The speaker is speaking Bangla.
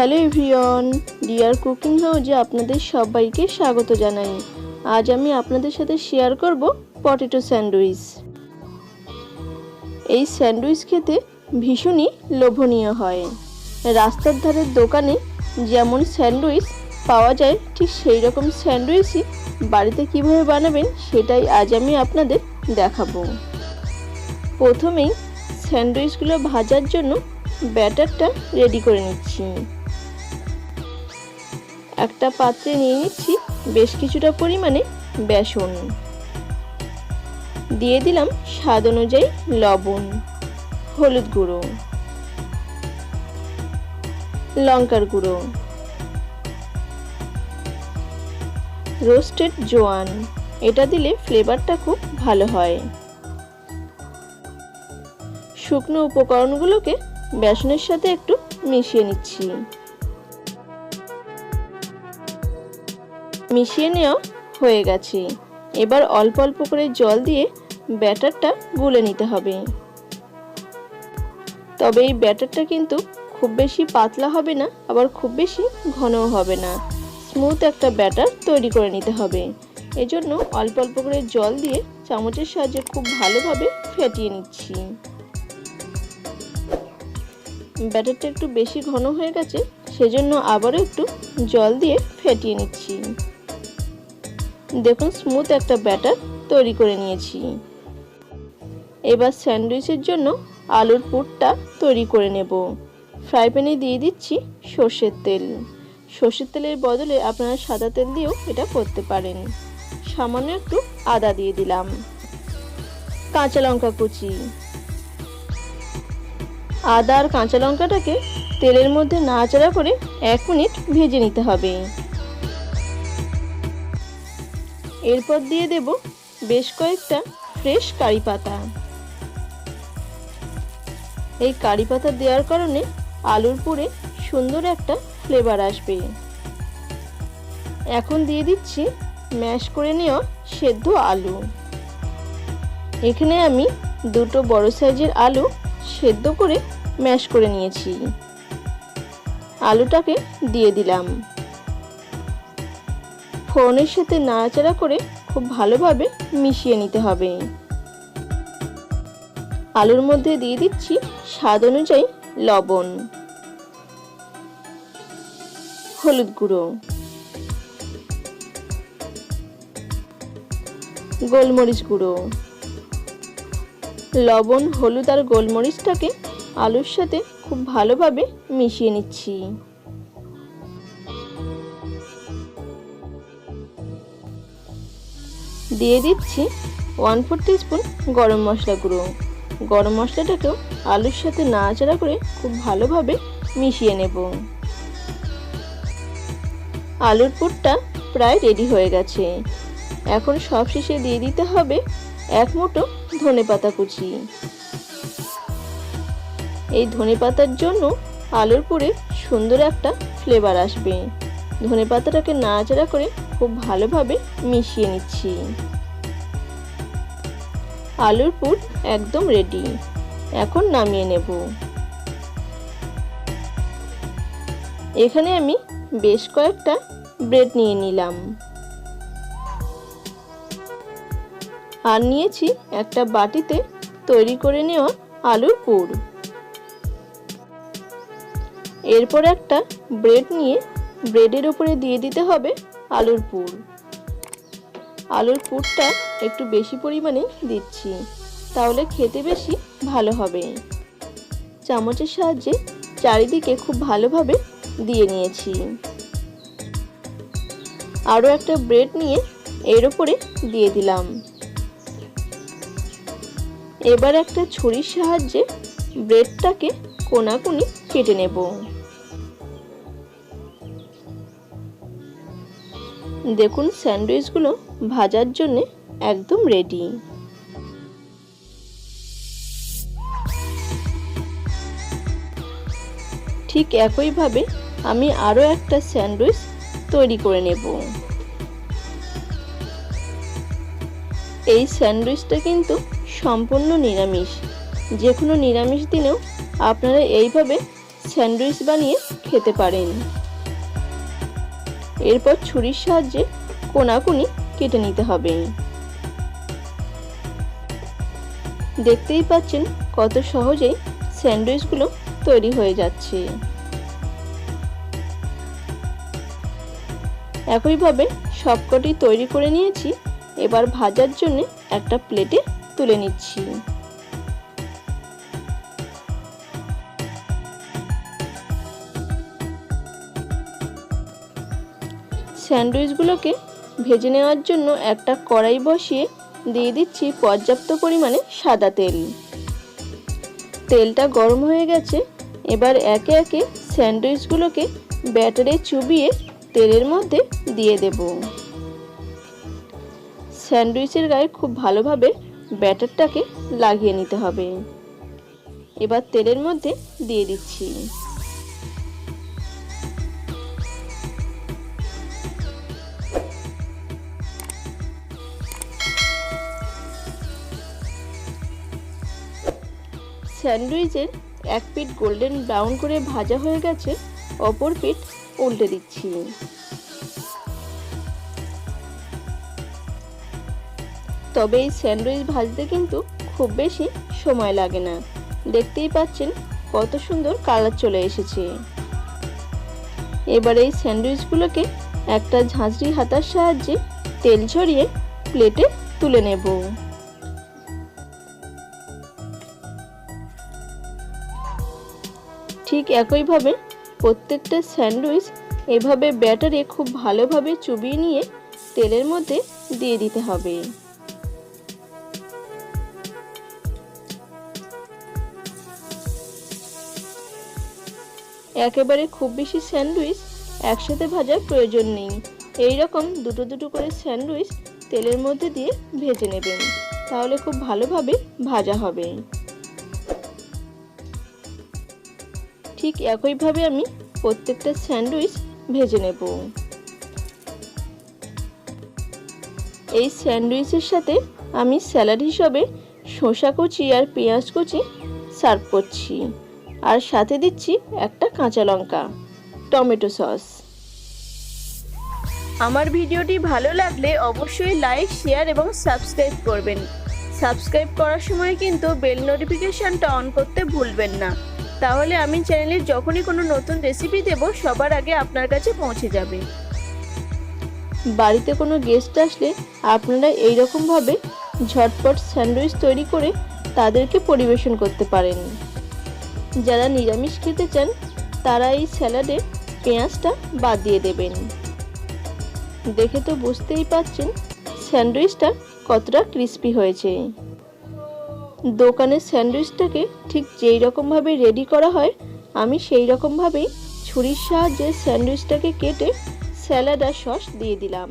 হ্যালো এভরিওয়ান, ডিয়ার কুকিং হাউজে আপনাদের সবাইকে স্বাগত জানাই। আজ আমি আপনাদের সাথে শেয়ার করব পটেটো স্যান্ডউইচ। এই স্যান্ডউইচ খেতে ভীষণই লোভনীয় হয়। রাস্তার ধারের দোকানে যেমন স্যান্ডউইচ পাওয়া যায়, ঠিক সেই রকম স্যান্ডউইচই বাড়িতে কীভাবে বানাবেন সেটাই আজ আমি আপনাদের দেখাবো। প্রথমেই স্যান্ডউইচগুলো ভাজার জন্য ব্যাটারটা রেডি করে নিচ্ছি। একটা পাত্রে নিয়ে নিচ্ছি বেশ কিছুটা পরিমাণে বেসন। দিয়ে দিলাম স্বাদ অনুযায়ী লবণ, হলুদ গুঁড়ো, লঙ্কার গুঁড়ো, রোস্টেড জোয়ান। এটা দিলে ফ্লেভারটা খুব ভালো হয়। শুকনো উপকরণগুলোকে বেসনের সাথে একটু মিশিয়ে নিচ্ছি। মিশিয়ে নেওয়া হয়ে গেছে। এবার অল্প অল্প করে জল দিয়ে ব্যাটারটা গুলে নিতে হবে। তবে এই ব্যাটারটা কিন্তু খুব বেশি পাতলা হবে না, আবার খুব বেশি ঘনও হবে না। স্মুথ একটা ব্যাটার তৈরি করে নিতে হবে। এজন্য অল্প অল্প করে জল দিয়ে চামচের সাহায্যে খুব ভালোভাবে ফেটিয়ে নিচ্ছি। ব্যাটারটা একটু বেশি ঘন হয়ে গেছে, সেজন্য আবারও একটু জল দিয়ে ফেটিয়ে নিচ্ছি। দেখুন স্মুথ একটা ব্যাটার তৈরি করে নিয়েছি। এবার স্যান্ডউইচের জন্য আলুর পুরটা তৈরি করে নেব। ফ্রাই প্যানে দিয়ে দিচ্ছি সর্ষের তেল। সর্ষের তেলের বদলে আপনারা সাদা তেল দিয়েও এটা করতে পারেন। সামান্য একটু আদা দিয়ে দিলাম। কাঁচা লঙ্কা কুচি। আদা আর কাঁচা লঙ্কাটাকে তেলের মধ্যে নাড়াচাড়া করে এক মিনিট ভেজে নিতে হবে। এরপর দিয়ে দেব বেশ কয়েকটা ফ্রেশ কারি পাতা। এই কারি পাতা দেওয়ার কারণে আলুর পুরে সুন্দর একটা ফ্লেভার আসবে। এখন দিয়ে দিচ্ছি ম্যাশ করে নেওয়া সেদ্ধ আলু। এখানে আমি দুটো বড় সাইজের আলু সেদ্ধ করে ম্যাশ করে নিয়েছি। আলুটাকে দিয়ে দিলাম। ফোড়নের সাথে নাড়াচাড়া করে খুব ভালোভাবে মিশিয়ে নিতে হবে। আলুর মধ্যে দিয়ে দিচ্ছি স্বাদ অনুযায়ী লবণ, হলুদ গুঁড়ো, গোলমরিচ গুঁড়ো। লবণ, হলুদ আর গোলমরিচটাকে আলুর সাথে খুব ভালোভাবে মিশিয়ে নিচ্ছি। দিয়ে দিচ্ছি ওয়ান ফোর স্পুন গরম মশলা গুঁড়ো। গরম মশলাটাকেও আলুর সাথে নাড়াচাড়া করে খুব ভালোভাবে মিশিয়ে নেব। আলুর পুরটা প্রায় রেডি হয়ে গেছে। এখন সব শেষে দিয়ে দিতে হবে এক মুঠো ধনে পাতা কুচি। এই ধনে পাতার জন্য আলুর পুরে সুন্দর একটা ফ্লেভার আসবে। ধনে পাতাটাকে নাড়াচাড়া করে খুব ভালোভাবে মিশিয়ে নিচ্ছি। আলুর পুর একদম রেডি এখন নামিয়ে নেব। এখানে আমি বেশ কয়েকটা ব্রেড নিয়ে নিলাম। আর নিয়েছি একটা বাটিতে তৈরি করে নেওয়া আলুর পুর। এরপর একটা ব্রেড নিয়ে ব্রেডের উপরে দিয়ে দিতে হবে আলুর পুর। আলুর পুরটা একটু বেশি পরিমাণে দিচ্ছি, তাহলে খেতে বেশি ভালো হবে। চামচের সাহায্যে চারিদিকে খুব ভালোভাবে দিয়ে নিয়েছি। আরও একটা ব্রেড নিয়ে এর উপরে দিয়ে দিলাম। এবার একটা ছুরির সাহায্যে ব্রেডটাকে কোনাকুনি কেটে নেব। দেখুন স্যান্ডউইচগুলো ভাজার জন্যে একদম রেডি ঠিক একইভাবে আমি আরও একটা স্যান্ডউইচ তৈরি করে নেব। এই স্যান্ডউইচটা কিন্তু সম্পূর্ণ নিরামিষ। যে কোনো নিরামিষ দিনেও আপনারা এইভাবে স্যান্ডউইচ বানিয়ে খেতে পারেন। এরপর ছুরির সাহায্যে কোনাকুনি কেটে নিতে হবে। দেখতেই পাচ্ছেন কত সহজেই স্যান্ডউইচগুলো তৈরি হয়ে যাচ্ছে। একইভাবে সবকটি তৈরি করে নিয়েছি, এবার ভাজার জন্য একটা প্লেটে তুলে নিচ্ছি। স্যান্ডউইচগুলোকে ভেজে নেওয়ার জন্য একটা কড়াই বসিয়ে দিয়ে দিচ্ছি পর্যাপ্ত পরিমাণে সাদা তেল। তেলটা গরম হয়ে গেছে, এবার একে একে স্যান্ডউইচগুলোকে ব্যাটারে চুবিয়ে তেলের মধ্যে দিয়ে দেব। স্যান্ডউইচের গায়ে খুব ভালোভাবে ব্যাটারটাকে লাগিয়ে নিতে হবে। এবার তেলের মধ্যে দিয়ে দিচ্ছি। স্যান্ডউইচের এক পিঠ গোল্ডেন ব্রাউন করে ভাজা হয়ে গেছে, অপর পিঠ উল্টে দিচ্ছি। তবে এই স্যান্ডউইচ ভাজতে কিন্তু খুব বেশি সময় লাগে না। দেখতেই পাচ্ছেন কত সুন্দর কালার চলে এসেছে। এবার এই স্যান্ডউইচগুলোকে একটা ঝাঁঝরি হাতার সাহায্যে তেল ছড়িয়ে প্লেটে তুলে নেব। একইভাবে প্রত্যেকটা স্যান্ডউইচ এভাবে ব্যাটারে খুব ভালোভাবে চুবিয়ে নিয়ে তেলের মধ্যে দিয়ে দিতে হবে। একেবারে খুব বেশি স্যান্ডউইচ একসাথে ভাজার প্রয়োজন নেই। এই রকম দুটো দুটো করে স্যান্ডউইচ তেলের মধ্যে দিয়ে ভেজে নেবেন। তাহলে খুব ভালোভাবে ভাজা হবে। ঠিক একইভাবে আমি প্রত্যেকটা স্যান্ডউইচ ভেজে নেব। এই স্যান্ডউইচের সাথে আমি স্যালাড হিসাবে শসা কুচি আর পেঁয়াজ কুচি সার্ভ করছি। আর সাথে দিচ্ছি একটা কাঁচা লঙ্কা, টমেটো সস। আমার ভিডিওটি ভালো লাগলে অবশ্যই লাইক, শেয়ার এবং সাবস্ক্রাইব করবেন। সাবস্ক্রাইব করার সময় কিন্তু বেল নোটিফিকেশনটা অন করতে ভুলবেন না। তাহলে আমি চ্যানেলে যখনই কোনো নতুন রেসিপি দেব, সবার আগে আপনার কাছে পৌঁছে যাবে। বাড়িতে কোনো গেস্ট আসলে আপনারা এই রকমভাবে ঝটপট স্যান্ডউইচ তৈরি করে তাদেরকে পরিবেশন করতে পারেন। যারা নিরামিষ খেতে চান, তারা এই স্যালাডে পেঁয়াজটা বাদ দিয়ে দেবেন। দেখে তো বুঝতেই পাচ্ছেন স্যান্ডউইচটা কতটা ক্রিস্পি হয়েছে। দোকানের স্যান্ডউইচটাকে ঠিক যেই রকমভাবে রেডি করা হয়, আমি সেই রকমভাবেই ছুরির সাহায্যে স্যান্ডউইচটাকে কেটে স্যালাড আর সস দিয়ে দিলাম।